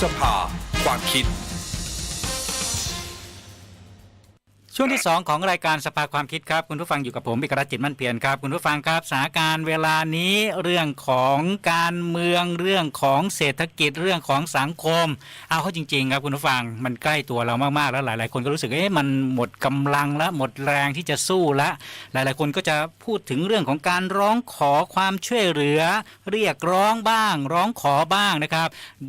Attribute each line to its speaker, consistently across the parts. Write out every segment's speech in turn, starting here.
Speaker 1: สภา ความคิด
Speaker 2: ช่วงที่ 2 ของรายการสภาความคิดครับ คุณผู้ฟังอยู่กับผมบิกรัจิตมั่นเพียรครับ คุณผู้ฟังครับสถานการณ์เวลานี้เรื่องของการเมืองเรื่องของเศรษฐกิจเรื่องของสังคม เอาเข้าจริง ๆ ครับคุณผู้ฟังมันใกล้ตัวเรามากๆแล้วหลาย ๆ คนก็รู้สึกเอ๊ะมันหมดกำลังแล้วหมดแรงที่จะสู้ละ หลาย ๆ คนก็จะพูดถึงเรื่องของการร้องขอความช่วยเหลือ เรียกร้องบ้าง ร้องขอบ้างนะครับ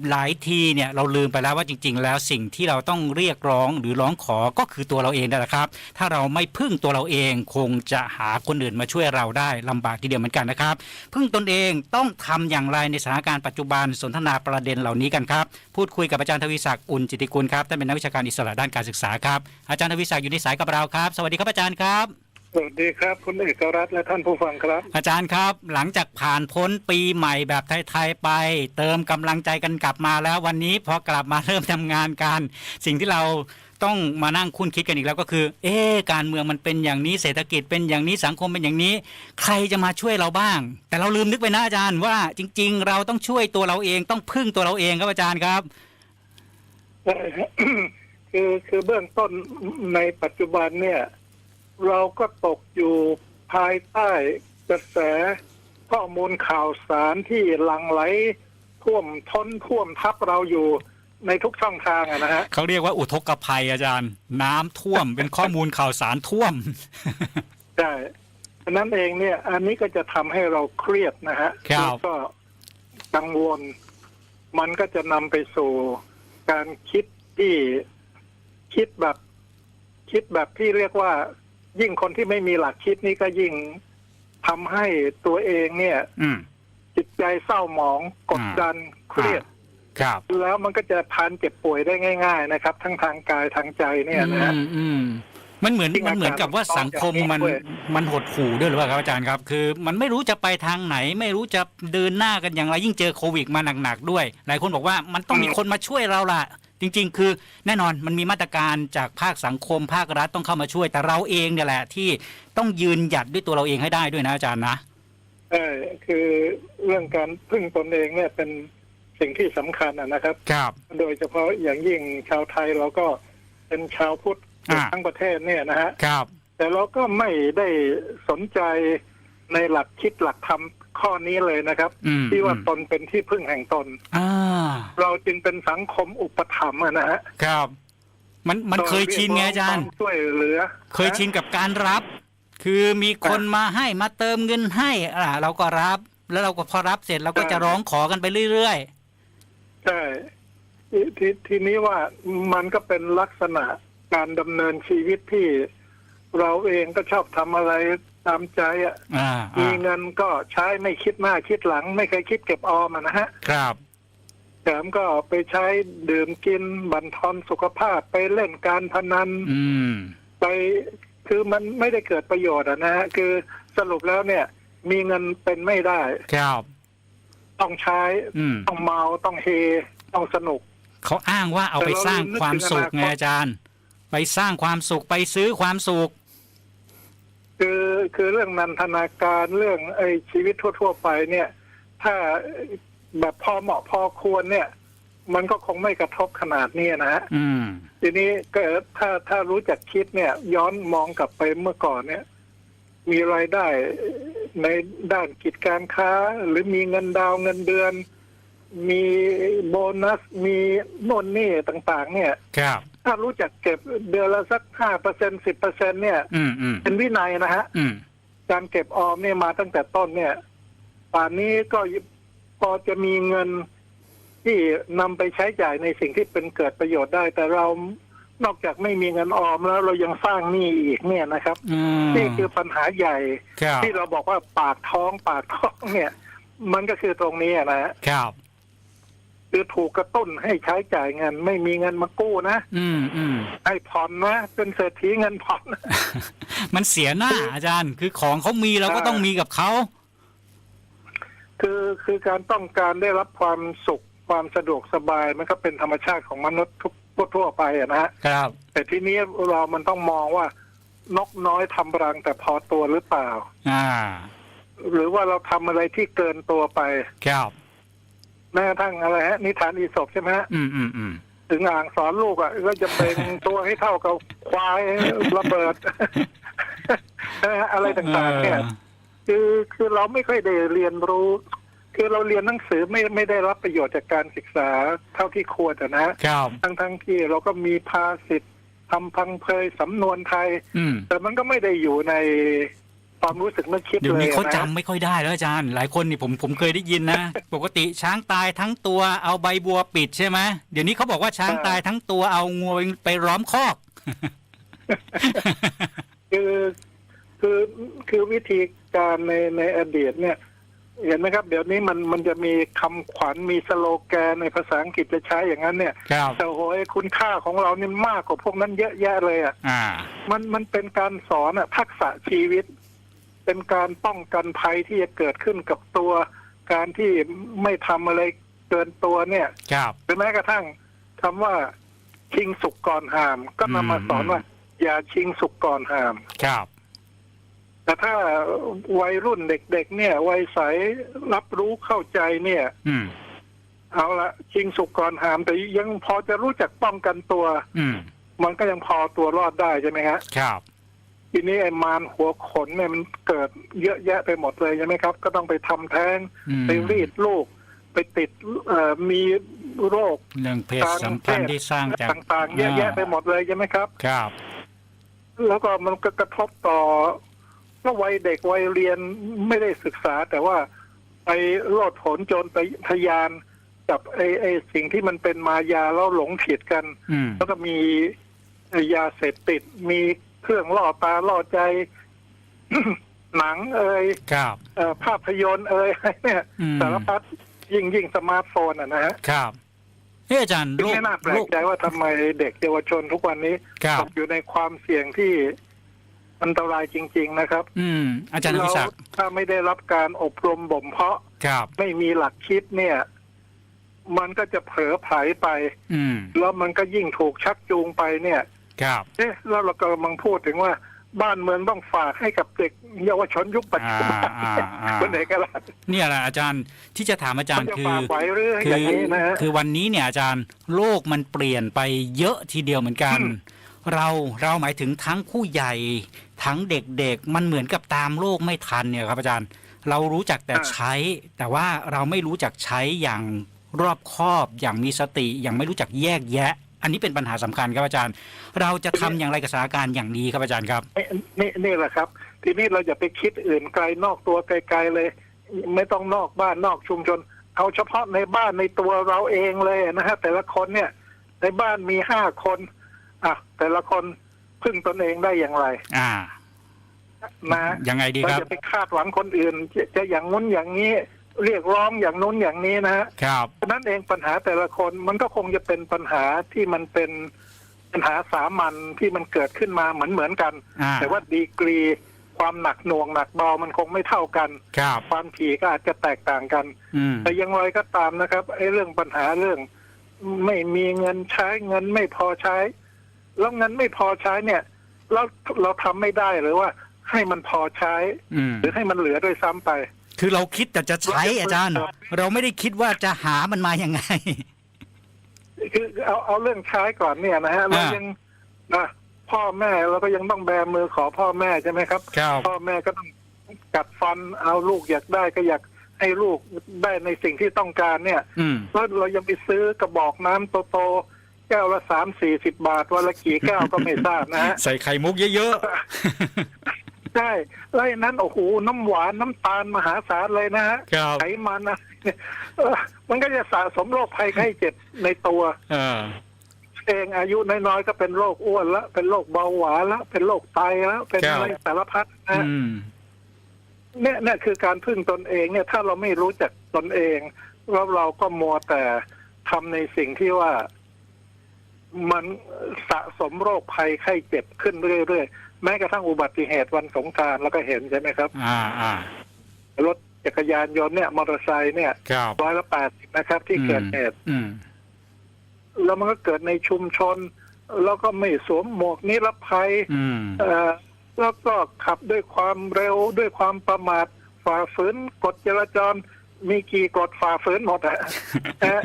Speaker 2: หลายทีเนี่ยเราลืมไปแล้วว่าจริง ๆ แล้วสิ่งที่เราต้องเรียกร้องหรือร้องขอก็คือตัวเราเองนั่นแหละครับ ถ้าเราไม่พึ่งตัวเราเองคงจะหาคนอื่นมาช่วยเราได้ลำบากทีเดียวเหมือนกันนะครับ พึ่งตนเองต้องทำอย่างไรในสถานการณ์ปัจจุบันสนทนาประเด็นเหล่านี้กันครับ พูดคุยกับอาจารย์ทวีศักดิ์อุ่นจิตติกุลครับท่านเป็นนักวิชาการอิสระด้านการศึกษาครับอาจารย์ทวีศักดิ์อยู่ในสายกับเราครับ สวัสดีครับอาจารย์ครับ
Speaker 3: สวัสดีครับ คุณเอกรัตน์และท่านผู้ฟังครับ
Speaker 2: อาจารย์ครับ หลังจากผ่านพ้นปีใหม่แบบไทย ๆ ไป เติมกำลังใจกันกลับมาแล้ววันนี้พอกลับมาเริ่มทำงานกัน สิ่งที่เรา ต้องมานั่งคุ้นคิดกันอีกแล้วก็คือ เอ๊ะการเมืองมันเป็นอย่างนี้เศรษฐกิจเป็นอย่างนี้สังคมเป็นอย่างนี้ ใครจะมาช่วยเราบ้าง แต่เราลืมนึกไปนะอาจารย์ว่าจริง ๆ เราต้องช่วยตัวเราเองต้องพึ่งตัวเราเองครับอาจารย์ครับ
Speaker 3: คือคือเบื้องต้นในปัจจุบันเนี่ย เราก็ตกอยู่ภายใต้กระแสข้อมูลข่าวสารที่หลั่งไหลท่วมท้นท่วมทับเราอยู่ ในทุกช่องทางอะนะฮะ
Speaker 2: เขาเรียกว่าอุทกภัยอาจารย์ น้ำท่วม เป็นข้อมูลข่าวสารท่วม
Speaker 3: ใช่ฉะนั้นเองเนี่ย อันนี้ก็จะทำให้เราเครียดนะฮะ
Speaker 2: ครับ
Speaker 3: แล้วก็กังวล มันก็จะนำไปสู่การคิดที่คิดแบบ คิดแบบที่เรียกว่า ยิ่งคนที่ไม่มีหลักคิดนี่ก็ยิ่งทำให้ตัวเองเนี่ย
Speaker 2: อืม
Speaker 3: จิตใจเศร้าหมองกดดันเครียด
Speaker 2: ครับ
Speaker 3: แล้วมันก็จะพานเจ็บป่วยได้ง่าย ๆ นะครับ ทั้งทางกายทางใจเนี่ยนะฮะ
Speaker 2: อืมอืมมันเหมือน
Speaker 3: ที่
Speaker 2: มันเหมือนกับว่า
Speaker 3: อาการ
Speaker 2: สังคมมัน
Speaker 3: ต้องจากนี้ด้วย
Speaker 2: มันหดหู่ด้วยหรือเปล่าครับอาจารย์ครับ คือ มันไม่รู้จะไปทางไหน ไม่รู้จะเดินหน้ากันอย่างไรยิ่งเจอโควิดมาหนักๆด้วย หลายคนบอกว่ามันต้องมีคนมาช่วยเราล่ะ จริง ๆ คือแน่นอนมันมีมาตรการจากภาคสังคมภาครัฐต้องเข้ามาช่วย แต่เราเองเนี่ยแหละที่ต้องยืนหยัดด้วยตัวเราเองให้ได้ด้วยนะอาจารย์นะ
Speaker 3: เออคือเรื่องการพึ่งตนเองเนี่ยเป็น สิ่งที่สำคัญอะนะครับ
Speaker 2: ครับ
Speaker 3: โดยเฉพาะอย่างยิ่งชาวไทยเราก็เป็นชาวพุทธ
Speaker 2: อ่า
Speaker 3: ทั้งประเทศเนี่ยนะฮะ
Speaker 2: ครับ
Speaker 3: แต่เราก็ไม่ได้สนใจในหลักคิดหลักธรรมข้อนี้เลยนะครับ
Speaker 2: อืม
Speaker 3: ที่ว่า
Speaker 2: อืม
Speaker 3: ตนเป็นที่พึ่งแห่งตน
Speaker 2: อ่า
Speaker 3: เราจึงเป็นสังคมอุปถัมภ์อะนะฮะ
Speaker 2: ครับ มันมันเคยชินไงอาจารย์
Speaker 3: ควมช่วยเหลือ
Speaker 2: เคยชินกับการรับ คือมีคนมาให้มาเติมเงินให้อ่าเราก็รับ แล้วเราก็พอรับเสร็จเราก็จะร้องขอกันไปเรื่อย
Speaker 3: ใช่ททีทีนี้ว่ามันก็เป็นลักษณะการดำเนินชีวิตที่ เราเองก็ชอบทำอะไรตามใจอะ
Speaker 2: ๆอ่า
Speaker 3: มี
Speaker 2: อ่า
Speaker 3: เงินก็ใช้ไม่คิดหน้าคิดหลัง ไม่เคยคิดเก็บออมอะนะฮะ
Speaker 2: ครับ
Speaker 3: แถมก็ไปใช้ดื่มกินบั่นทอนสุขภาพไปเล่นการพนัน
Speaker 2: อืม
Speaker 3: ไปคือมันไม่ได้เกิดประโยชน์อะนะฮะ คือสรุปแล้วเนี่ย มีเงินเป็นไม่ได้
Speaker 2: ครับ
Speaker 3: ต้องใช้
Speaker 2: อืม
Speaker 3: ต้องเมาต้องเฮ ต้องสนุก
Speaker 2: เขาอ้างว่าเอาไปสร้างความสุขไงอาจารย์ ไปสร้างความสุขไปซื้อความสุข
Speaker 3: คือคือเรื่องนันทนาการเรื่องไอ้ชีวิตทั่ว ๆ ไปเนี่ย ถ้าแบบพอเหมาะพอควรเนี่ย มันก็คงไม่กระทบขนาดนี้นะฮะ
Speaker 2: อืม
Speaker 3: ทีนี้ก็ถ้าถ้ารู้จักคิดเนี่ย ย้อนมองกลับไปเมื่อก่อนเนี่ย มีรายได้ ในด้านกิจการค้า หรือมีเงินดาวน์เงินเดือน มีโบนัสมีโน่นนี่ต่างๆ เนี่ย
Speaker 2: ครับ
Speaker 3: ถ้ารู้จักเก็บเดือนละสักห้าเปอร์เซ็นสิบเปอร์เซ็นเนี่ย
Speaker 2: อืมอืม
Speaker 3: เป็นวินัยนะฮะ
Speaker 2: อืม
Speaker 3: การเก็บออมเนี่ยมาตั้งแต่ต้นเนี่ยป่านนี้ก็พอจะมีเงินที่นำไปใช้จ่ายในสิ่งที่เป็นเกิดประโยชน์ได้ แต่เรา นอกจากไม่มีเงินออมแล้วเรายังสร้างหนี้อีกเนี่ยนะครับ
Speaker 2: อืม
Speaker 3: นี่คือปัญหาใหญ่
Speaker 2: ครับ
Speaker 3: ที่เราบอกว่าปากท้องปากท้องเนี่ย มันก็คือตรงนี้อะนะฮะ
Speaker 2: ครับ
Speaker 3: คือถูกกระตุ้นให้ใช้จ่ายเงิน ไม่มีเงินมากู้นะ
Speaker 2: อืมอืม
Speaker 3: ให้ผ่อนนะเป็นเศรษฐีเงินผ่อน
Speaker 2: มันเสียหน้าอาจารย์ คือของเขามีเราก็ต้องมีกับเขา
Speaker 3: คือคือการต้องการได้รับความสุขความสะดวกสบายมันก็เป็นธรรมชาติของมนุษย์ทุก ทั่วๆไปอะนะฮะ
Speaker 2: ครับ
Speaker 3: แต่ทีนี้เรามันต้องมองว่านกน้อยทำรังแต่พอตัวหรือเปล่า
Speaker 2: อ่า
Speaker 3: หรือว่าเราทำอะไรที่เกินตัวไป
Speaker 2: ครับ
Speaker 3: แม้กระทั่งอะไรฮะ นิทานอีสปใช่ไหมฮะ
Speaker 2: อืมอืมอืม
Speaker 3: ถึงอ่างสอนลูกอะก็จะเป็นตัวให้เท่ากับควายระเบิดนะฮะอะไรต่างๆเนี่ย คือคือเราไม่ค่อยได้เรียนรู้ คือเราเรียนหนังสือไม่ไม่ได้รับประโยชน์จากการศึกษาเท่าที่ควรอะนะ
Speaker 2: ครับ
Speaker 3: ทั้งทั้งที่เราก็มีภาษิตทำพังเพยสำนวนไทย
Speaker 2: อืม
Speaker 3: แต่มันก็ไม่ได้อยู่ในความรู้สึกนึกคิด
Speaker 2: เดี๋ยว
Speaker 3: เลย
Speaker 2: นี้เขา
Speaker 3: นะ
Speaker 2: จำไม่ค่อยได้แล้วอาจารย์ หลายคนนี่ผมผมเคยได้ยินนะ ปกติช้างตายทั้งตัวเอาใบบัวปิดใช่ไหมเดี๋ยวนี้เขาบอกว่าช้างตายทั้งตัวเอางวไปล้อมคอก
Speaker 3: คือคือคือวิธีการในในอดีตเนี่ย เห็นไหมครับ เดี๋ยวนี้มันมันจะมีคำขวัญมีสโลแกนในภาษาอังกฤษจะใช้อย่างนั้นเนี่ย
Speaker 2: ครับ
Speaker 3: แต่โหยคุณค่าของเรานี่มากกว่าพวกนั้นเยอะแยะเลยอะ
Speaker 2: อ่า
Speaker 3: มันมันเป็นการสอนอะทักษะชีวิต เป็นการป้องกันภัยที่จะเกิดขึ้นกับตัว การที่ไม่ทำอะไรเกินตัวเนี่ย
Speaker 2: ครับ
Speaker 3: หรือแม้กระทั่งคำว่าชิงสุกก่อนหาม ก็นำมาสอนว่า อย่าชิงสุกก่อนหาม
Speaker 2: ครับ
Speaker 3: แต่ถ้าวัยรุ่นเด็กๆ เนี่ยวัยใสรับรู้เข้าใจเนี่ย
Speaker 2: อืม
Speaker 3: เอาละชิงสุกก่อนหามแต่ยังพอจะรู้จักป้องกันตัว
Speaker 2: อืม
Speaker 3: มันก็ยังพอตัวรอดได้ใช่ไหมฮะ
Speaker 2: ครับ
Speaker 3: ทีนี้ไอ้มารหัวขนเนี่ยมันเกิดเยอะแยะไปหมดเลยใช่ไหมครับ ก็ต้องไปทำแท้ง
Speaker 2: อืม
Speaker 3: ไปรีดลูก ไปติดเอ่อมีโรค
Speaker 2: เรื่องเพศสัมพันธ์ที่สร้างจาก
Speaker 3: ต่างๆ เยอะแยะไปหมดเลยใช่ไหมครับ
Speaker 2: ครับ
Speaker 3: แล้วก็มันก็กระทบต่อ ก็วัยเด็กวัยเรียนไม่ได้ศึกษา แต่ว่าไปโลดโผนโจรไปทะยานกับไอ้ไอ้สิ่งที่มันเป็นมายาแล้วหลงผิดกัน
Speaker 2: อืม
Speaker 3: แล้วก็มียาเสพติด มีเครื่องล่อตาล่อใจ หนังเอ่ย
Speaker 2: ครับ
Speaker 3: เอ่อภาพยนตร์เอ่ย เนี่ย
Speaker 2: อืม
Speaker 3: สารพัดยิ่งยิ่งสมาร์ทโฟนอะนะฮะ
Speaker 2: ครับเฮ้ยอาจารย์
Speaker 3: ซึ่ง
Speaker 2: โลก
Speaker 3: ไม่น่าแปล
Speaker 2: โล
Speaker 3: ก
Speaker 2: ก
Speaker 3: ใจว่าทำไมเด็กเยาวชนทุกวันนี้
Speaker 2: ครับ
Speaker 3: ตกอยู่ในความเสี่ยงที่ อันตรายจริง ๆ นะครับ
Speaker 2: อืม อาจารย์วิ
Speaker 3: เรา
Speaker 2: ศักดิ์
Speaker 3: ถ้าไม่ได้รับการอบรมบ่มเพาะ
Speaker 2: ครับ
Speaker 3: ไม่มีหลักคิดเนี่ย มันก็จะเผลอไผลไป
Speaker 2: อืม
Speaker 3: แล้วมันก็ยิ่งถูกชักจูงไปเนี่ย
Speaker 2: ครับ
Speaker 3: เอ๊ะแล้วเรากำลังพูดถึงว่า บ้านเมืองต้องฝากให้กับเด็กเยาวชนยุคปัจจุบัน
Speaker 2: อ่าอ่าอ่า
Speaker 3: คนไหนกันล่ะ
Speaker 2: เนี่ยแหละอาจารย์ที่จะถามอาจาร
Speaker 3: มัน
Speaker 2: ย์
Speaker 3: จะ
Speaker 2: คือ
Speaker 3: ฝากไหวหรือ
Speaker 2: คื
Speaker 3: อย่างนี้นะฮะ
Speaker 2: คือวันนี้เนี่ยอาจารย์โลกมันเปลี่ยนไปเยอะทีเดียวเหมือนกัน
Speaker 3: อืม
Speaker 2: เราเราหมายถึงทั้งผู้ใหญ่ทั้งเด็กๆ มันเหมือนกับตามโลกไม่ทันเนี่ยครับอาจารย์ เรารู้จักแต่ใช้ แต่ว่าเราไม่รู้จักใช้อย่างรอบคอบอย่างมีสติอย่างไม่รู้จักแยกแยะ อันนี้เป็นปัญหาสำคัญครับอาจารย์ เราจะทำอย่างไรกับสถานการณ์อย่างนี้ครับอาจารย์ครับ
Speaker 3: นี่นี่นี่แหละครับ ทีนี้เราอย่าไปคิดอื่นไกลนอกตัวไกลๆเลย ไม่ต้องนอกบ้านนอกชุมชน เอาเฉพาะในบ้านในตัวเราเองเลยนะฮะแต่ละคนเนี่ยในบ้านมีห้าคน อะแต่ละคนพึ่งตนเองได้อย่างไร
Speaker 2: อ่า
Speaker 3: นะ
Speaker 2: ยังไงดี
Speaker 3: เรา
Speaker 2: ครับ
Speaker 3: จะไปคาดหวังคนอื่น จะจะอย่างนู้นอย่างนี้ เรียกร้องอย่างนู้นอย่างนี้นะฮะ
Speaker 2: ครับ
Speaker 3: ฉะนั้นเองปัญหาแต่ละคนมันก็คงจะเป็นปัญหาที่มันเป็นปัญหาสามัญที่มันเกิดขึ้นมาเหมือนเหมือนๆกัน
Speaker 2: อ่า
Speaker 3: แต่ว่าดีกรีความหนักหน่วงหนักเบามันคงไม่เท่ากัน
Speaker 2: ครับ
Speaker 3: ความถี่ก็อาจจะแตกต่างกัน
Speaker 2: อืม
Speaker 3: แต่อยังไรก็ตามนะครับไอ้เรื่องปัญหาเรื่อง ไม่มีเงินใช้เงินไม่พอใช้ แล้วเงินไม่พอใช้เนี่ยเราเราทำไม่ได้หรือว่า ให้มันพอใช้
Speaker 2: อืม
Speaker 3: หรือให้มันเหลือด้วยซ้ำไป
Speaker 2: คือเราคิดแต่จะใช้อาจารย์ เราไม่ได้คิดว่าจะหามันมายังไง
Speaker 3: คือเอาเอาเรื่องใช้ก่อนเนี่ยนะฮะเรา
Speaker 2: อ่ายั
Speaker 3: ยังนะพ่อแม่เราก็ยังต้องแบมือขอพ่อแม่ใช่ไหมครับ
Speaker 2: ครับ
Speaker 3: พ่อแม่ก็ต้องกัดฟันเอาลูกอยากได้ก็อยากให้ลูกได้ในสิ่งที่ต้องการเนี่ย
Speaker 2: อืม
Speaker 3: แล้วเรายังไปซื้อกระบอกน้ำโตๆ แก้วละสามสี่สิบบาทวันละกี่แก้วก็ไม่ทราบนะฮะ
Speaker 2: ใส่ไข่มุกเยอะ
Speaker 3: ใช่แล้วไอ้นั้นโอ้โหน้ำหวานน้ำตาลมหาศาลเลยนะฮะ
Speaker 2: ๆ ครับ
Speaker 3: ไขมันนะเออมันก็จะสะสมโรคภัยไข้เจ็บในตัว
Speaker 2: เออ
Speaker 3: เองอายุน้อยๆก็เป็นโรคอ้วนแล้วเป็นโรคเบาหวานแล้วเป็นโรคไตแล้วเป็น
Speaker 2: ครับ
Speaker 3: อะไรสารพัดนะ
Speaker 2: อืม
Speaker 3: เนี่ยเนี่ยคือการพึ่งตนเองเนี่ยถ้าเราไม่รู้จักตนเองแล้วเราก็มัวแต่ทำในสิ่งที่ว่า มันสะสมโรคภัยไข้เจ็บขึ้นเรื่อยๆ แม้กระทั่งอุบัติเหตุวันสงกรารแล้วก็เห็นใช่ไหมครับ
Speaker 2: อ่าอ่าร
Speaker 3: ถจักรยานยนต์เนี่ยมอเตอร์ไซค์เนี่ย
Speaker 2: ครับ
Speaker 3: ร้อยละแปดสิบนะครับ ที่เกิดเหตุ
Speaker 2: อืม
Speaker 3: แล้วมันก็เกิดในชุมชน แล้วก็ไม่สวมหมวกนิรภัย
Speaker 2: อืม
Speaker 3: เอ่อแล้วก็ขับด้วยความเร็วด้วยความประมาทฝ่าฝืนกฎจราจร มีกี่กฎฝ่าฝืนหมดอะ นะ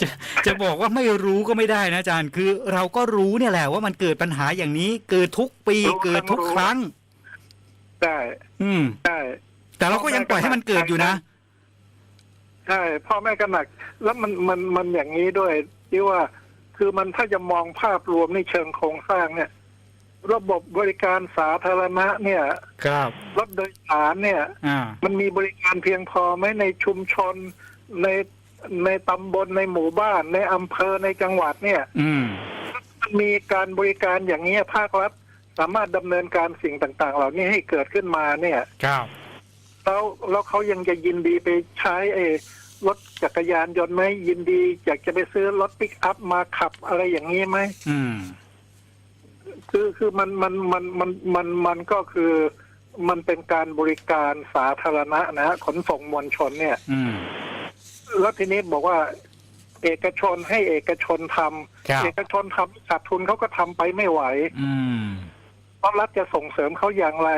Speaker 2: จะจะบอกว่าไม่รู้ก็ไม่ได้นะอาจารย์ คือเราก็รู้เนี่ยแหละว่ามันเกิดปัญหาอย่างนี้ เกิดทุกปีเกิดทุกครั้ง
Speaker 3: ใช่
Speaker 2: อืม
Speaker 3: ใช่
Speaker 2: แต่เราก็ยังปล่อยให้มันเกิดอยู่นะ
Speaker 3: ใช่พ่อแม่ก็หนัก แล้วมันมันมันอย่างนี้ด้วยที่ว่าคือมันถ้าจะมองภาพรวมในเชิงโครงสร้างเนี่ย ระบบบริการสาธารณะเนี่ย
Speaker 2: ครับ
Speaker 3: รถโดยสารเนี่ย
Speaker 2: อ่า
Speaker 3: มันมีบริการเพียงพอไหมในชุมชนใน ในตำบลในหมู่บ้าน ในอำเภอในจังหวัดเนี่ย
Speaker 2: อืม
Speaker 3: มันมีการบริการอย่างนี้ยภาครัฐสามารถดำเนินการสิ่งต่าง ๆ เหล่านี้ให้เกิดขึ้นมาเนี่ย
Speaker 2: ครับ
Speaker 3: แล้วแล้วเขายังจะยินดีไปใช้เออรถจักรยานยนต์ไหมยินดีอยากจะไปซื้อรถปิกอัพมาขับอะไรอย่างนี้ไหม
Speaker 2: อืม
Speaker 3: คือคือมันมันมันมันมันมันก็คือมันเป็นการบริการสาธารณะนะฮะขนส่งมวลชนเนี่ย
Speaker 2: อืม
Speaker 3: แล้วทีนี้บอกว่า เอกชนให้เอกชนทำ
Speaker 2: ครับ
Speaker 3: เอกชนทำขาดทุนเขาก็ทำไปไม่ไหว
Speaker 2: อืม
Speaker 3: เพราะรัฐจะส่งเสริมเขาอย่างไร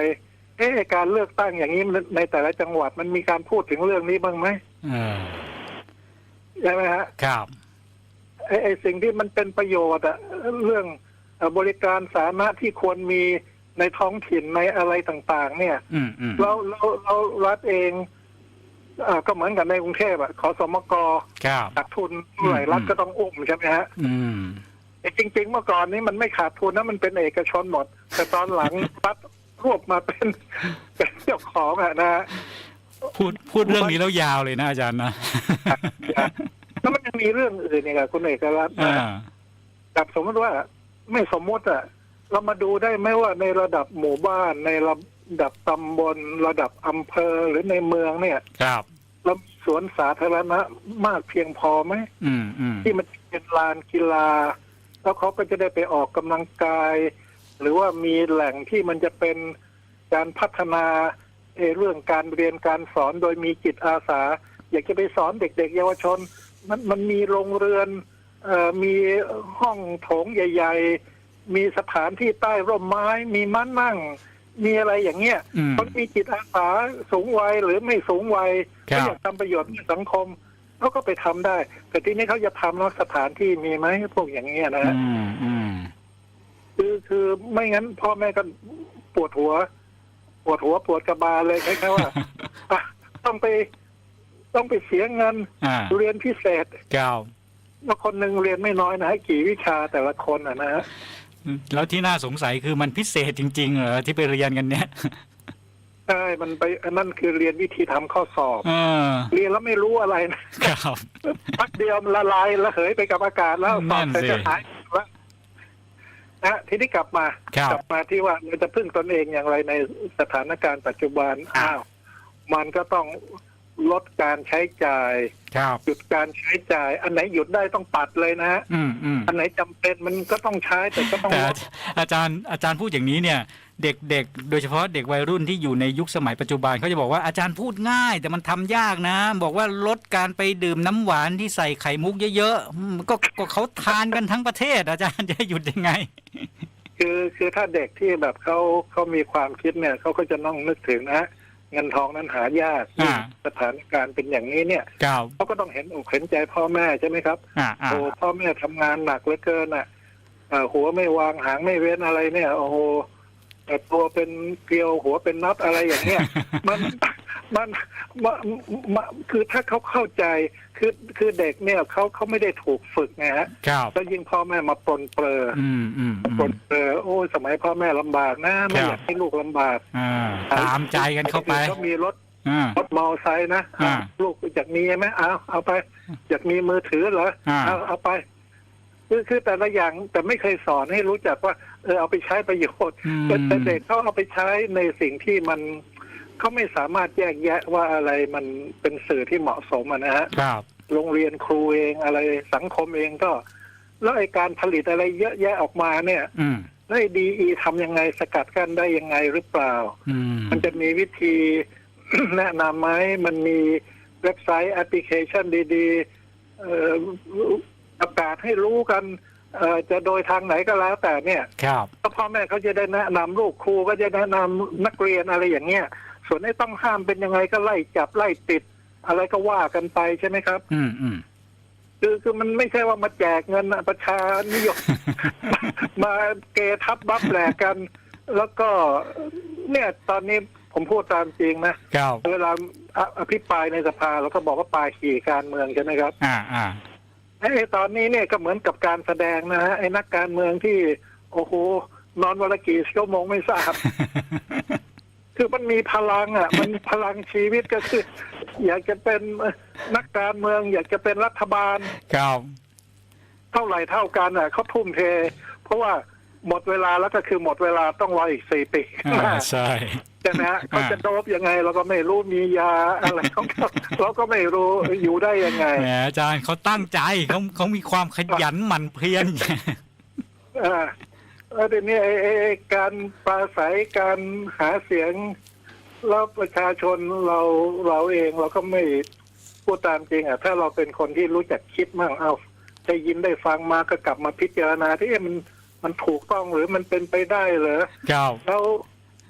Speaker 3: เอ๊ะการเลือกตั้งอย่างนี้ในแต่ละจังหวัดมันมีการพูดถึงเรื่องนี้บ้างไหม
Speaker 2: เออ
Speaker 3: ใช่ไหมฮะ
Speaker 2: ครับ
Speaker 3: ไอ้ไอ้สิ่งที่มันเป็นประโยชน์อะเรื่องเอ่อบริการสาธารณะที่ควรมีในท้องถิ่นในอะไรต่าง ๆ เนี่ย
Speaker 2: อืมอืม
Speaker 3: เราเราเรารัฐเอง เอ่อก็เหมือนกับในกรุงเทพอะขอสมก
Speaker 2: ครับ
Speaker 3: ขาดทุนเท่าไหร่
Speaker 2: อืม
Speaker 3: รัฐก็ต้องอุ้มใช่ไหมฮะ
Speaker 2: อืม
Speaker 3: แต่จริง ๆ เมื่อก่อนนี้มันไม่ขาดทุนนะมันเป็นเอกชนหมด แต่ตอนหลัง รัฐรวบมาเป็นเป็นเจ้าของอะนะฮะ
Speaker 2: พูดพูดเรื่องนี้แล้วยาวเลยนะอาจารย์นะ
Speaker 3: แล้วมันยังมีเรื่องอื่นอีกอะคุณเอกรัตน์
Speaker 2: อ่า
Speaker 3: นะแบบสมมติว่าไม่สมมติอะเรามาดูได้ไหมว่าในระดับหมู่บ้านในระดับตำบลระดับอำเภอหรือในเมืองเนี่ย
Speaker 2: ครับ
Speaker 3: เรามี สวนสาธารณะมากเพียงพอไหม
Speaker 2: อืมอืม
Speaker 3: ที่มันเป็นลานกีฬา แล้วเขาก็จะได้ไปออกกำลังกาย หรือว่ามีแหล่งที่มันจะเป็นการพัฒนาเอ่อเรื่องการเรียนการสอนโดยมีจิตอาสา อยากจะไปสอนเด็ก ๆ เยาวชน มันมันมีโรงเรือนเอ่อมีห้องโถงใหญ่ ๆ มีสถานที่ใต้ร่มไม้มีม้านั่ง มีอะไรอย่างเงี้ย
Speaker 2: อืม
Speaker 3: เขามีจิตอาสาสูงวัยหรือไม่สูงวัย
Speaker 2: ครับ
Speaker 3: เขาอยากทำประโยชน์ในสังคมเขาก็ไปทำได้ แต่ทีนี้เขาจะทำแล้วสถานที่มีไหมพวกอย่างเงี้ยนะฮะ
Speaker 2: อืมอืม
Speaker 3: คือคือไม่งั้นพ่อแม่ก็ปวดหัว ปวดหัวปวดกระบาลเลยคล้ายๆว่าอะต้องไปต้องไปเสียเงิน
Speaker 2: อ่า
Speaker 3: เรียนพิเศษ
Speaker 2: ครับ
Speaker 3: แล้วคนหนึ่งเรียนไม่น้อยนะฮะกี่วิชาแต่ละคนอะนะฮะ
Speaker 2: แล้วที่น่าสงสัยคือมันพิเศษจริงๆเหรอที่ไปเรียนกันเนี่ย
Speaker 3: ใช่มันไปอันนั่นคือเรียนวิธีทำข้อสอบ
Speaker 2: เออ
Speaker 3: เรียนแล้วไม่รู้อะไรนะ
Speaker 2: ครับ
Speaker 3: พักเดียวมันละลายละเหยไปกับอากาศแล้วสอบ
Speaker 2: นั่น
Speaker 3: เสร็จ
Speaker 2: สิ
Speaker 3: ก็หายแล้วนะทีนี้กลับมา
Speaker 2: ครับ
Speaker 3: กลับมาที่ว่าเราจะพึ่งตนเองอย่างไรในสถานการณ์ปัจจุบัน
Speaker 2: อ่า
Speaker 3: อ้าว มันก็ต้อง ลดการใช้จ่าย
Speaker 2: ครับ
Speaker 3: หยุดการใช้จ่าย อันไหนหยุดได้ต้องปัดเลยนะฮะ
Speaker 2: อืมอืม
Speaker 3: อันไหนจำเป็นมันก็ต้องใช้แต่ก็ต้อง
Speaker 2: แต่
Speaker 3: ล
Speaker 2: อา
Speaker 3: ด
Speaker 2: อาจารย์อาจารย์พูดอย่างนี้เนี่ย เด็กๆ โดยเฉพาะเด็กวัยรุ่นที่อยู่ในยุคสมัยปัจจุบันเขาจะบอกว่าอาจารย์พูดง่าย แต่มันทำยากนะ บอกว่าลดการไปดื่มน้ำหวานที่ใส่ไข่มุกเยอะๆอืมก็ก็เขาทานกันทั้งประเทศ อาจารย์จะหยุดยังไง
Speaker 3: คือคือถ้าเด็กที่แบบเขาเขามีความคิดเนี่ยเขาก็จะต้องนึกถึงนะฮะ เงินทองนั้นหายาก
Speaker 2: อ่า
Speaker 3: สถานการณ์เป็นอย่างนี้เนี่ย
Speaker 2: ครับ
Speaker 3: เขาก็ต้องเห็นอกเห็นใจพ่อแม่ใช่ไหมครับ
Speaker 2: อ่าอ่า
Speaker 3: โอ้พ่อแม่ทำงานหนักเหลือเกินอะเอ่อหัวไม่วางหางไม่เว้นอะไรเนี่ย โอ้โหแต่ตัวเป็นเกลียวหัวเป็นน็อตอะไรอย่างเงี้ย มัน มันมันมันคือถ้าเขาเข้าใจคือคือเด็กเนี่ยเขาเขาไม่ได้ถูกฝึกไงฮะ
Speaker 2: ครับ
Speaker 3: แล้วยิ่งพ่อแม่มาปลนเปลือ
Speaker 2: อืมอืมอื
Speaker 3: ปล
Speaker 2: ม
Speaker 3: นเปลือโอ้ยสมัยพ่อแม่ลำบากนะไม่
Speaker 2: ครับ
Speaker 3: อยากให้ลูกลำบาก
Speaker 2: อ่าตามใจกันเข้าไป
Speaker 3: เขามีรถ
Speaker 2: อ่า ร
Speaker 3: ถมอเตอร์ไซค์นะ
Speaker 2: อ่า
Speaker 3: ลูกอยากมีไหมเอาเอาไปอยากมีมือถือเหรอ
Speaker 2: อ่า
Speaker 3: เอาเอาไป คือคือแต่ละอย่างแต่ไม่เคยสอนให้รู้จักว่าเออเอาไปใช้ประโยชน์
Speaker 2: อืม
Speaker 3: แต่แต่เด็กเขาเอาไปใช้ในสิ่งที่มัน เขาไม่สามารถแยกแยะว่าอะไรมันเป็นสื่อที่เหมาะสมอะนะฮะ
Speaker 2: ครับ
Speaker 3: โรงเรียนครูเองอะไรสังคมเองก็ แล้วไอการผลิตอะไรเยอะแยะออกมาเนี่ย
Speaker 2: อืม
Speaker 3: แล้วไอ้ดีอีทำยังไงสกัดกั้นได้ยังไงหรือเปล่า
Speaker 2: อืม
Speaker 3: มันจะมีวิธี แนะนำไหมมันมีเว็บไซต์แอปพลิเคชันดีๆเอ่อประกาศให้รู้กันเอ่อจะโดยทางไหนก็แล้วแต่เนี่ย
Speaker 2: ครับ
Speaker 3: ถ้าพ่อแม่เขาจะได้แนะนำลูกครูก็จะแนะนำนักเรียนอะไรอย่างเงี้ย ส่วนไอ้ต้องห้ามเป็นยังไงก็ไล่จับไล่ติด อะไรก็ว่ากันไปใช่ไหมครับ
Speaker 2: อืมอืม
Speaker 3: คือคือมันไม่ใช่ว่ามาแจกเงินนะประชานิยม มาเกทับบัฟแหลกกัน แล้วก็เนี่ยตอนนี้ผมพูดตามจริงนะครับเวลาออภิปรายในสภาเราก็บอกว่าปลายขี่การเมืองใช่ไหมครับ
Speaker 2: อ่าอ่า
Speaker 3: ไอ้ตอนนี้เนี่ยก็เหมือนกับการแสดงนะฮะไอ้นักการเมืองที่ โอ้โหนอนวันละกี่ชั่วโมงไม่ทราบ คือมันมีพลังอะ มันพลังชีวิตก็คือ อยากจะเป็นนักการเมือง อยากจะเป็นรัฐบาล
Speaker 2: ครับ
Speaker 3: เท่าไหร่เท่ากันอะเขาทุ่มเท เพราะว่าหมดเวลาแล้วก็คือหมดเวลาต้องรออีกสี่ปี
Speaker 2: อ่าใช่
Speaker 3: ใช่ไหมฮะเขาจะโดบยังไง เราก็ไม่รู้มียาอะไรของเขาเราก็ไม่รู้อยู่ได้ยังไง
Speaker 2: แหมอาจารย์เขาตั้งใจเขาเขามีความขยันหมั่นเพียร
Speaker 3: อ่า แล้วทีนี้ไอ้ไอ้ไอ้การปราศัยการหาเสียงแล้วประชาชนเราเราเองเราก็ไม่พูดตามจริงอะถ้าเราเป็นคนที่รู้จักคิดมั่งเอาได้ยินได้ฟังมาก็กลับมาพิจารณาที่เอ๊ะมันมันถูกต้องหรือมันเป็นไปได้เหรอ
Speaker 2: ครับ
Speaker 3: แล้ว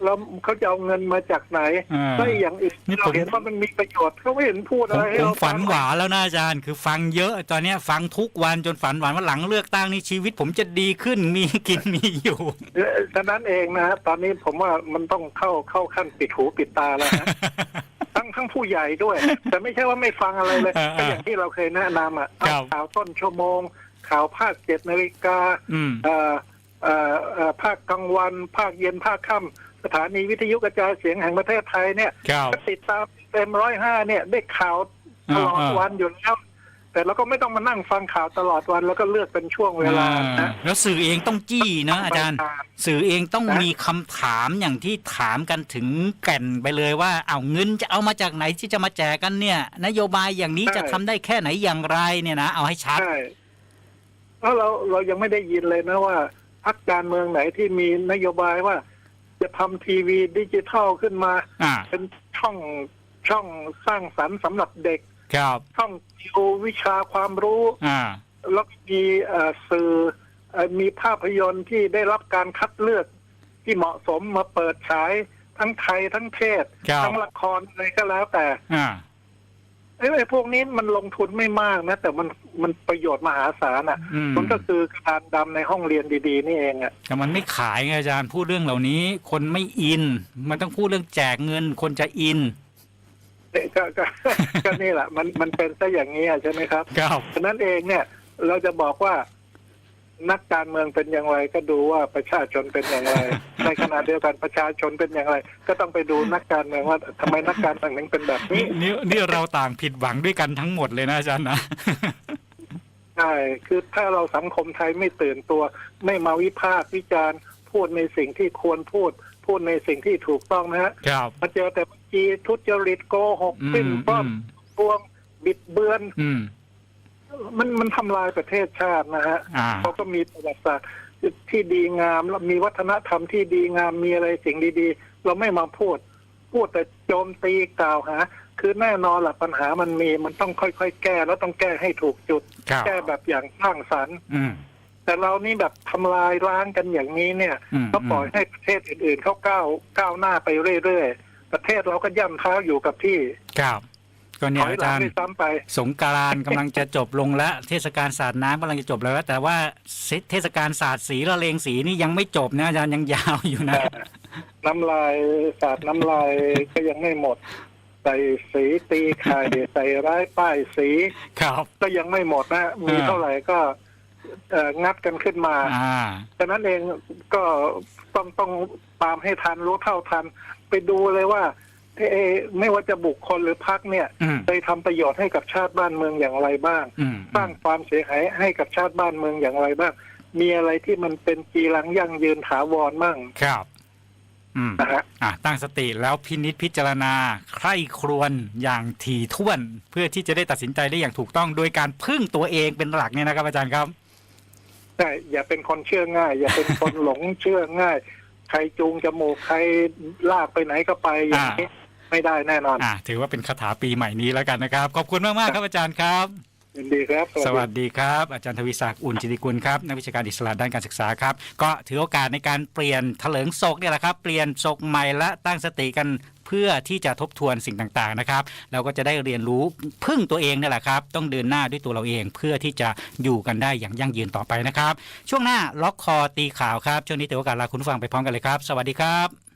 Speaker 3: แล้วเขาจะเอาเงินมาจากไหน
Speaker 2: อ่า
Speaker 3: แล้วอีกอย่างอื่น
Speaker 2: นี่
Speaker 3: เรา
Speaker 2: ผม
Speaker 3: เห็นว่ามันมีประโยชน์เขาไม่เห็นพูด
Speaker 2: ผ
Speaker 3: อะ
Speaker 2: ม
Speaker 3: ไรให้
Speaker 2: ผม
Speaker 3: เรา
Speaker 2: ฝันหวานแล้วนะอาจารย์ คือฟังเยอะ ตอนเนี้ยฟังทุกวันจนฝันหวานว่าหลังเลือกตั้งนี่ชีวิต ผมจะดีขึ้นมีกินมีอยู่
Speaker 3: เอ่อฉะนั้นเองนะฮะตอนนี้ผมว่ามันต้องเข้าเข้าขั้นปิดหูปิดตาแล้วฮะทั้งทั้งผู้ใหญ่ด้วย แต่ไม่ใช่ว่าไม่ฟังอะไรเลย
Speaker 2: อ่าๆ
Speaker 3: ก็อย่างที่เราเคยแนะนำอะ
Speaker 2: ครับ
Speaker 3: ข่าวต้นชั่วโมง ข่าวภาคเจ็ดนาฬิกา
Speaker 2: อืม
Speaker 3: เอ่อเอ่อเอ่อภาคกลางวัน ภาคเย็นภาคค่ำ สถานีวิทยุกระจายเสียงแห่งประเทศไทยเนี่ย
Speaker 2: ครับ
Speaker 3: ก็ติดตามเต็มร้อยห้าเนี่ยได้ข่าวตลอด
Speaker 2: อ่าๆ
Speaker 3: วันอยู่แล้ว แต่เราก็ไม่ต้องมานั่งฟังข่าวตลอดวันแล้วก็เลือกเป็นช่วงเวลา
Speaker 2: อ่า
Speaker 3: นะ
Speaker 2: แล้วสื่อเองต้องจี้นะอาจารย์
Speaker 3: ไปตม
Speaker 2: สื่อเองต้อง
Speaker 3: นะ
Speaker 2: มีคำถามอย่างที่ถามกันถึงแก่นไปเลยว่าเอาเงินจะเอามาจากไหนที่จะมาแจกกันเนี่ย นโยบายอย่างนี้จะทำได้แค่ไหนอย่างไรเนี่ยนะเอาให้ชัด
Speaker 3: ใช่แล้วเราเรายังไม่ได้ยินเลยนะว่าพรรคการเมืองไหนที่มีนโยบายว่า จะทำทีวีดิจิทัลขึ้นมา
Speaker 2: อ่า
Speaker 3: เป็นช่องช่องสร้างสรรค์สำหรับเด็ก
Speaker 2: ครับ
Speaker 3: ช่องจิววิชาความรู้
Speaker 2: อ่า
Speaker 3: แล้วก็มีเอ่อสื่อเอ่อมีภาพยนตร์ที่ได้รับการคัดเลือก ที่เหมาะสมมาเปิดฉายทั้งไทยทั้งเทศ
Speaker 2: ครับ
Speaker 3: ทั้งละครอะไรก็แล้วแต่
Speaker 2: อ่า
Speaker 3: ไอ้ไอ้พวกนี้มันลงทุนไม่มากนะแต่มันมันประโยชน์มหาศาลอะ
Speaker 2: อืม
Speaker 3: มันก็คือกระดานดำในห้องเรียนดีๆ นี่เองอะ
Speaker 2: แต่มันไม่ขายไงอาจารย์พูดเรื่องเหล่านี้ คนไม่อิน มันต้องพูดเรื่องแจกเงิน คนจะอิน
Speaker 3: เนี่ยก็ก็ ก็นี่แหละมันมันเป็นซะอย่างนี้อะใช่ไหมครับ
Speaker 2: ครับ
Speaker 3: ฉะนั้นเองเนี่ยเราจะบอกว่า นักการเมืองเป็นอย่างไร ก็ดูว่าประชาชนเป็นอย่างไร ในขณะเดียวกันประชาชนเป็นอย่างไร ก็ต้องไปดูนักการเมืองว่าทำไมนักการเมืองถึงเป็นแบบนี้
Speaker 2: นี่นี่เราต่างผิดหวังด้วยกันทั้งหมดเลยนะอาจารย์นะ
Speaker 3: ใช่คือถ้าเราสังคมไทยไม่ตื่นตัว ไม่มาวิพากษ์วิจารณ์พูดในสิ่งที่ควรพูด พูดในสิ่งที่ถูกต้องนะฮะ
Speaker 2: ครับ
Speaker 3: มาเจอแต่บัญชีทุจริตโกหก
Speaker 2: อืม
Speaker 3: ปิ้นปล้อน
Speaker 2: อืม
Speaker 3: พวงบิดเบือน
Speaker 2: อื ม
Speaker 3: มันมันทำลายประเทศชาตินะฮะ
Speaker 2: อ่า
Speaker 3: เขาก็มีประวัติศาสตร์ที่ดีงามแล้วมีวัฒนธรรมที่ดีงามมีอะไรสิ่งดีๆ เราไม่มาพูด พูดแต่โจมตีกล่าวหา คือแน่นอนแหละปัญหามันมีมันต้องค่อยๆแก้แล้วต้องแก้ให้ถูกจุด
Speaker 2: ครับ
Speaker 3: แก้แบบอย่างสร้างสรรค์
Speaker 2: อืม
Speaker 3: แต่เรานี่แบบทำลายล้างกันอย่างนี้เนี่ย
Speaker 2: อืม
Speaker 3: ก็ปล่อยให้ประเทศอื่นๆเขาก้าวก้าวหน้าไปเรื่อยๆ ประเทศเราก็ย่ำเท้าอยู่กับที่
Speaker 2: ครับ ก็
Speaker 3: ถ
Speaker 2: เนี่ย
Speaker 3: อย
Speaker 2: อา
Speaker 3: หลั
Speaker 2: จางรย์
Speaker 3: ด้วยซ้ำไป
Speaker 2: สงกรานต์กำลังจะจบลงแล้ว เทศกาลสาดน้ำกำลังจะจบแล้ว แต่ว่าเทศกาลสาดสีละเลงสีนี่ยังไม่จบนะอาจารย์ยังยาวอยู่นะ
Speaker 3: น้ำลายสาดน้ำลายก็ยังไม่หมด ใส่สีตีไข่ใส่ร้ายป้ายสี
Speaker 2: ครับ
Speaker 3: ก็ยังไม่หมดนะ มี
Speaker 2: อ่า
Speaker 3: เท่าไหร่ก็เอ่องัดกันขึ้นมา
Speaker 2: อ่า
Speaker 3: ฉะนั้นเองก็ต้องต้องตามให้ทันรู้เท่าทัน ไปดูเลยว่า เอ๊ะไม่ว่าจะบุคคลหรือพักเนี่ย
Speaker 2: อืม
Speaker 3: เคยทำประโยชน์ให้กับชาติบ้านเมืองอย่างไรบ้าง
Speaker 2: อืม
Speaker 3: สร้างความเสียหายให้กับชาติบ้านเมืองอย่างไรบ้าง มีอะไรที่มันเป็นจีรังยั่งยืนถาวรมั่ง
Speaker 2: ครับอืม
Speaker 3: นะฮะ
Speaker 2: อะตั้งสติแล้วพินิษพิจารณาใคร่ครวญอย่างถี่ถ้วน เพื่อที่จะได้ตัดสินใจได้อย่างถูกต้อง โดยการพึ่งตัวเองเป็นหลักเนี่ยนะครับ อาจารย์ครับ
Speaker 3: ใช่อย่าเป็นคนเชื่อง่าย อย่าเป็นคน หลงเชื่อง่าย ใครจูงจมูกใครลากไปไหนก็ไปอย่างนี้ ไม่ได้แน่นอน
Speaker 2: อะถือว่าเป็นคาถาปีใหม่นี้แล้วกันนะครับ ขอบคุณมากๆครับอาจารย์ครับ
Speaker 3: ยินดีครับ
Speaker 2: สวัสดีครับ อาจารย์ทวีศักดิ์อุ่นจิติกุลครับนักวิชาการอิสระด้านการศึกษาครับ ก็ถือโอกาสในการเปลี่ยนเถลิงศกเนี่ยแหละครับ เปลี่ยนศกใหม่และตั้งสติกันเพื่อพื่อที่จะทบทวนสิ่งต่างๆนะครับเราก็จะได้เรียนรู้พึ่งตัวเองนี่แหละครับ ต้องเดินหน้าด้วยตัวเราเองเพื่อที่จะอยู่กันได้อย่างยั่งยืนต่อไปนะครับ ช่วงหน้าล็อกคอตีข่าวครับช่วงนี้ถือโอกาสลาคุณผู้ฟังไปพร้อมกันเลยครับ สวัสดีครับ